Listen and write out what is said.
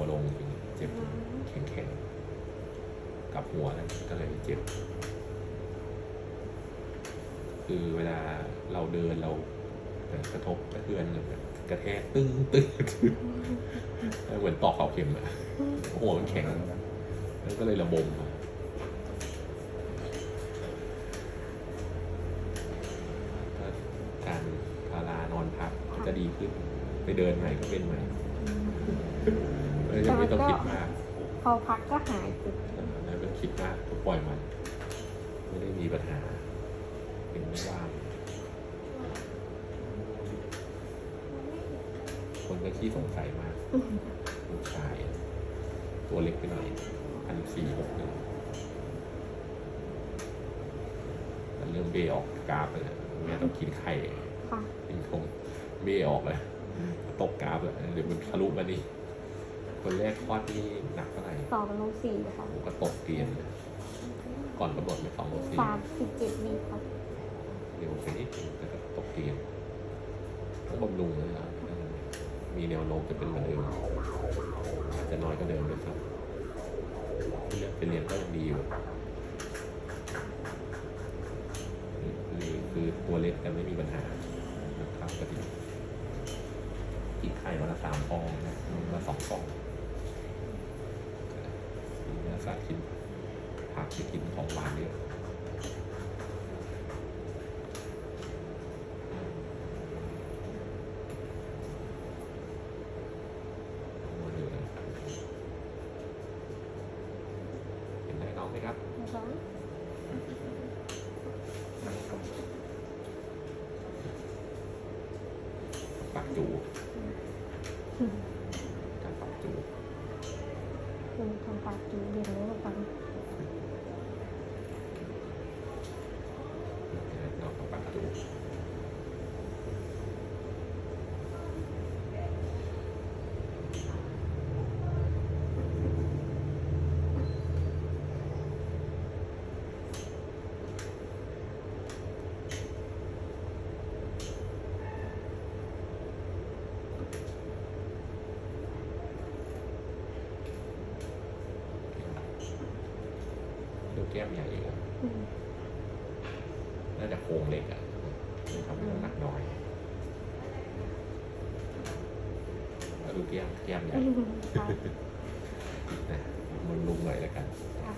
หัวลงเจ็บแข็งๆกับหัวแล้วก็เลยเจ็บ คือเวลาเราเดินเรากระทบกระเทือนกระแทกตึ้งตึ้งเหมือนตอกเสาเข็มอะหัวมันแข็งแล้วก็เลยระบมอะกานพารานอนพักก็จะดีขึ้น ไปเดินใหม่ก็เป็นใหม่ เลยยังไม่ต้องคิดมากพอพักก็หายเจ็บแล้วก็คิดมากก็ปล่อยมัน ไม่ได้มีปัญหาเป็นไม่ว่างคนก็ขี้สงสัยมากลูกชาย ตัวเล็กไปหน่อยพันสี่หกหนึ่งมันเริ่มเบออกกราฟเลยแม่ต้องกินไข่ค่ะกินคงเบออกเลย ตกกราฟเลยเดี๋ยวมันทะลุมานี่คนแรกคลอดนี่หนักเท่าไหร่สองโลสี่ค่ะผมก็ตกเกรียนเลยก่อนกำหนดไปสองโลสี่สามสิบเจ็ดวีค่ะเร็วไปนิดนึงแต่ก็ตกเกรียนต้องบำรุงเลยนะมีแนวโน้มจะเป็นเหมือนเดิมอาจจะน้อยก็เดิมด้วยซ้ำเรียนไปเรียนก็ยังดีอยู่นี่คือตัวเล็กแต่ไม่มีปัญหานะครับก็ดี กินไข่วันละสามฟองนะวันละสองฟองกินเนื้อสัตว์กินผักไปกินของหวานเยอะมาดูนะเห็นได้น้องไหมครับนะคะปากจู ทำปากจูทำปากจูเรียนรู้ฟัง น้องปากจู ดูแก้มใหญ่อีกอะอืมน่าจะโครงเหล็กอะเลยทำให้น้ำหนักน้อยแล้วดูแก้มแก้มใหญ่ค่ะนะมันลุงหน่อยแล้วกันค่ะ